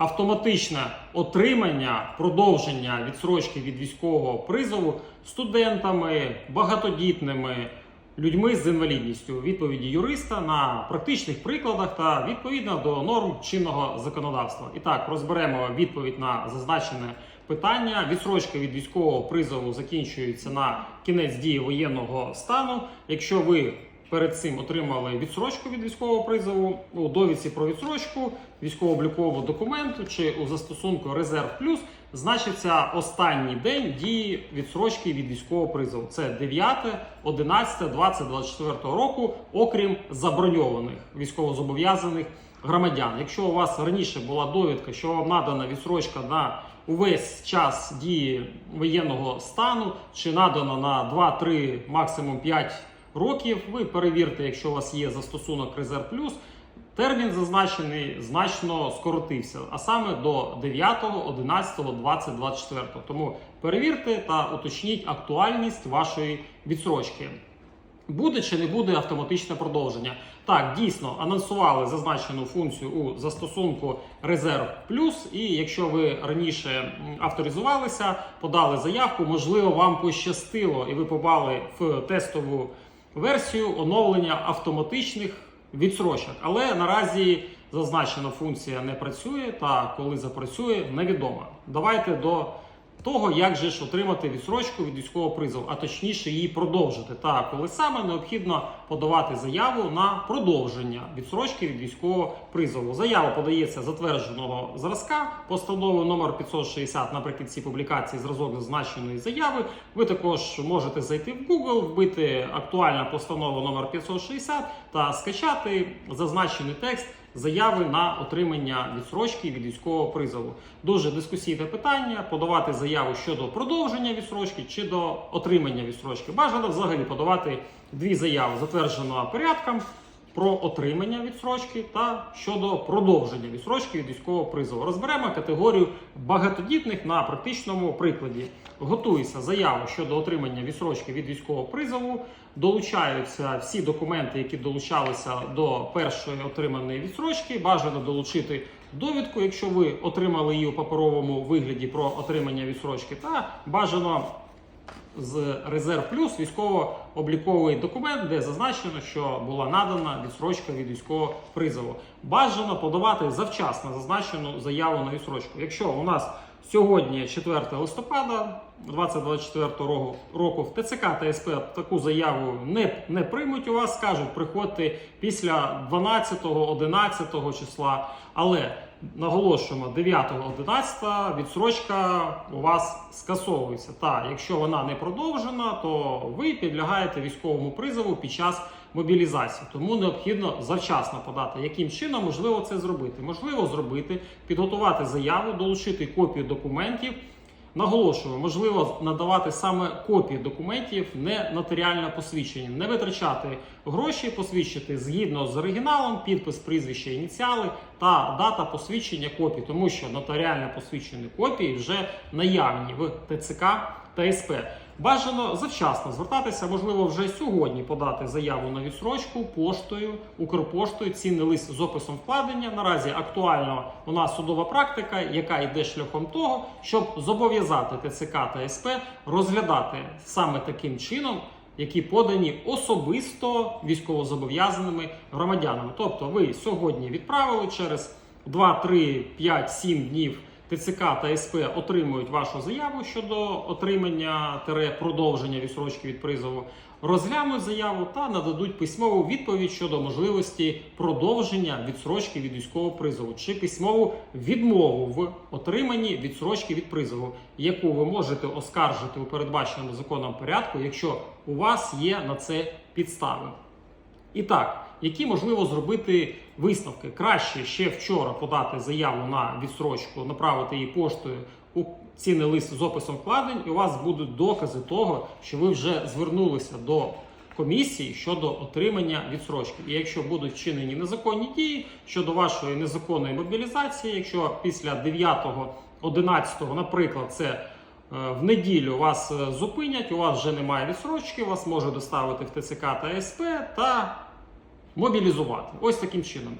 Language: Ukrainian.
автоматичне отримання продовження відсрочки від військового призову студентами, багатодітними людьми з інвалідністю. Відповіді юриста на практичних прикладах та відповідно до норм чинного законодавства. І так розберемо відповідь на зазначене питання. Відсрочка від військового призову закінчується на кінець дії воєнного стану. Якщо ви перед цим отримали відсрочку від військового призову у довідці про відсрочку, військово-облікового документу чи у застосунку Резерв Плюс значиться останній день дії відсрочки від військового призову. Це 9, 11, 20, 24 року, окрім заброньованих військовозобов'язаних громадян. Якщо у вас раніше була довідка, що вам надана відсрочка на увесь час дії воєнного стану, чи надано на 2-3, максимум 5 років, ви перевірте, якщо у вас є застосунок Резерв Плюс. Термін зазначений значно скоротився, а саме до 9, 11, 20, 24. Тому перевірте та уточніть актуальність вашої відсрочки. Буде чи не буде автоматичне продовження? Так, дійсно анонсували зазначену функцію у застосунку Резерв Плюс. І якщо ви раніше авторизувалися, подали заявку, можливо, вам пощастило, і ви попали в тестову версію оновлення автоматичних відсрочок. Але наразі зазначена функція не працює, та коли запрацює, невідомо. Давайте до того, як же ж отримати відсрочку від військового призову, а точніше її продовжити. Та коли саме необхідно подавати заяву на продовження відсрочки від військового призову. Заява подається затвердженого зразка постанови номер 560 наприкінці публікації зразок зазначеної заяви. Ви також можете зайти в Google, вбити актуальна постанова номер 560 та скачати зазначений текст заяви на отримання відсрочки від військового призову. Дуже дискусійне питання: подавати заяву щодо продовження відсрочки чи до отримання відсрочки. Бажано взагалі подавати дві заяви затверджено порядком про отримання відсрочки та щодо продовження відсрочки від військового призову. Розберемо категорію багатодітних на практичному прикладі. Готується заява щодо отримання відсрочки від військового призову. Долучаються всі документи, які долучалися до першої отриманої відсрочки. Бажано долучити довідку, якщо ви отримали її у паперовому вигляді про отримання відсрочки, та бажано з резерв плюс військово-обліковий документ, де зазначено, що була надана відсрочка від військового призову. Бажано подавати завчасно зазначену заяву на відсрочку. Якщо у нас сьогодні 4 листопада 2024 року, в ТЦК та СП таку заяву не, не приймуть у вас, скажуть, приходьте після 12-11 числа, але наголошуємо 9-11 відсрочка у вас скасовується. Та якщо вона не продовжена, то ви підлягаєте військовому призову під час мобілізації. Тому необхідно завчасно подати, яким чином можливо це зробити. Можливо зробити, підготувати заяву, долучити копію документів. Наголошую, можливо надавати саме копії документів, не нотаріальне посвідчення, не витрачати гроші, посвідчити згідно з оригіналом, підпис, прізвище, ініціали та дата посвідчення копії, тому що нотаріально посвідчені копії вже наявні в ТЦК та СП. Бажано завчасно звертатися, можливо, вже сьогодні подати заяву на відсрочку поштою, Укрпоштою, цінний лист з описом вкладення. Наразі актуальна у нас судова практика, яка йде шляхом того, щоб зобов'язати ТЦК та СП розглядати саме таким чином. Які подані особисто військовозобов'язаними громадянами. Тобто ви сьогодні відправили через 2, 3, 5, 7 днів ТЦК та СП отримують вашу заяву щодо отримання тере продовження відсрочки від призову, розглянуть заяву та нададуть письмову відповідь щодо можливості продовження відсрочки від військового призову чи письмову відмову в отриманні відсрочки від призову, яку ви можете оскаржити у передбаченому законом порядку, якщо у вас є на це підстави. І так, які можливо зробити висновки? Краще ще вчора подати заяву на відсрочку, направити її поштою у цінний лист з описом вкладень, і у вас будуть докази того, що ви вже звернулися до комісії щодо отримання відсрочки. І якщо будуть вчинені незаконні дії щодо вашої незаконної мобілізації, якщо після 9-го, 11-го, наприклад, це е, в неділю вас е, зупинять, у вас вже немає відсрочки, вас може доставити в ТЦК та СП та мобілізувати. Ось таким чином.